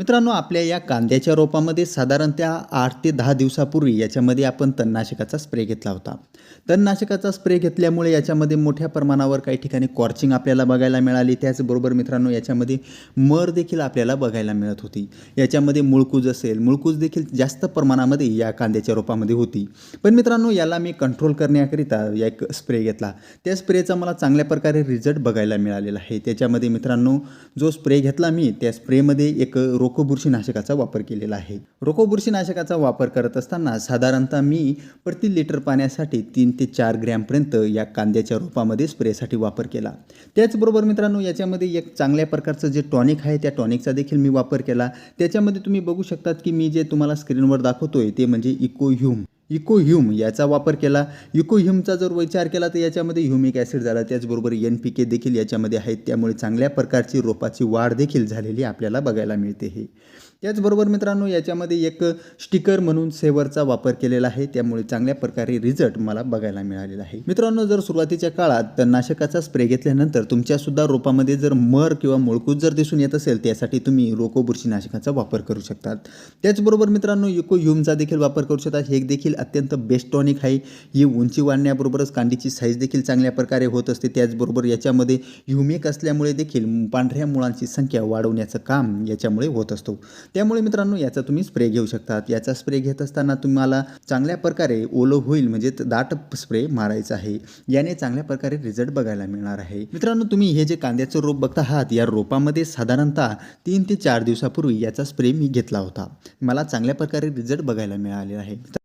मित्रांनो आपल्या या कांद्याच्या रोपामध्ये साधारणतः आठ ते दहा दिवसापूर्वी याच्यामध्ये आपण तणनाशकाचा स्प्रे घेतला होता. तणनाशकाचा स्प्रे घेतल्यामुळे याच्यामध्ये मोठ्या प्रमाणावर काही ठिकाणी कॉर्चिंग आपल्याला बघायला मिळाली. त्याचबरोबर मित्रांनो याच्यामध्ये मर देखील आपल्याला बघायला मिळत होती. याच्यामध्ये मुळकूज असेल मुळकूज देखील जास्त प्रमाणामध्ये या कांद्याच्या रोपामध्ये होती. पण मित्रांनो याला मी कंट्रोल करण्याकरिता एक स्प्रे घेतला. त्या स्प्रेचा मला चांगल्या प्रकारे रिझल्ट बघायला मिळालेला आहे. त्याच्यामध्ये मित्रांनो जो स्प्रे घेतला मी त्या स्प्रेमध्ये एक रोप बुरशीनाशकाचा वापर केलेला आहे. रोको बुरशीनाशकाचा वापर करत असताना साधारणतः मी प्रति लिटर पाण्यासाठी तीन ते चार ग्रॅमपर्यंत या कांद्याच्या रोपामध्ये स्प्रेसाठी वापर केला. त्याचबरोबर मित्रांनो याच्यामध्ये एक चांगल्या प्रकारचं जे टॉनिक आहे त्या टॉनिकचा देखील मी वापर केला. त्याच्यामध्ये तुम्ही बघू शकतात की मी जे तुम्हाला स्क्रीनवर दाखवतोय ते म्हणजे इकोह्यूम इकोह्यूम याचा वापर केला. इकोह्यूमचा जर विचार केला तर याच्यामध्ये ह्युमिक ॲसिड झाला. त्याचबरोबर एन पी के देखील याच्यामध्ये आहेत. त्यामुळे चांगल्या प्रकारची रोपाची वाढ देखील झालेली आपल्याला बघायला मिळते हे. त्याचबरोबर मित्रांनो याच्यामध्ये एक स्टिकर म्हणून सेवरचा वापर केलेला आहे. त्यामुळे चांगल्या प्रकारे रिझल्ट मला बघायला मिळालेला आहे. मित्रांनो जर सुरुवातीच्या काळात तणनाशकाचा स्प्रे घेतल्यानंतर तुमच्यासुद्धा रोपामध्ये जर मर किंवा मुळकूत जर दिसून येत असेल त्यासाठी तुम्ही रोको बुरशीनाशकाचा वापर करू शकतात. त्याचबरोबर मित्रांनो युको युमचा देखील वापर करू शकतात हे देखील अत्यंत बेस्ट टॉनिक आहे. ही उंची वाढण्याबरोबरच कांडीची साईज देखील चांगल्या प्रकारे होत असते. त्याचबरोबर याच्यामध्ये ह्युमिक असल्यामुळे देखील पांढऱ्या मुळांची संख्या वाढवण्याचं काम याच्यामुळे होत असतो. त्यामुळे मित्रांनो याचा तुम्ही स्प्रे घेऊ शकतात. याचा स्प्रे घेत असताना तुम्हाला चांगल्या प्रकारे ओलं होईल म्हणजे दाट स्प्रे मारायचा आहे. याने चांगल्या प्रकारे रिझल्ट बघायला मिळणार आहे. मित्रांनो तुम्ही हे जे कांद्याचं रोप बघता आहात या रोपामध्ये साधारणतः तीन ते चार दिवसापूर्वी याचा स्प्रे मी घेतला होता. मला चांगल्या प्रकारे रिझल्ट बघायला मिळाले आहे.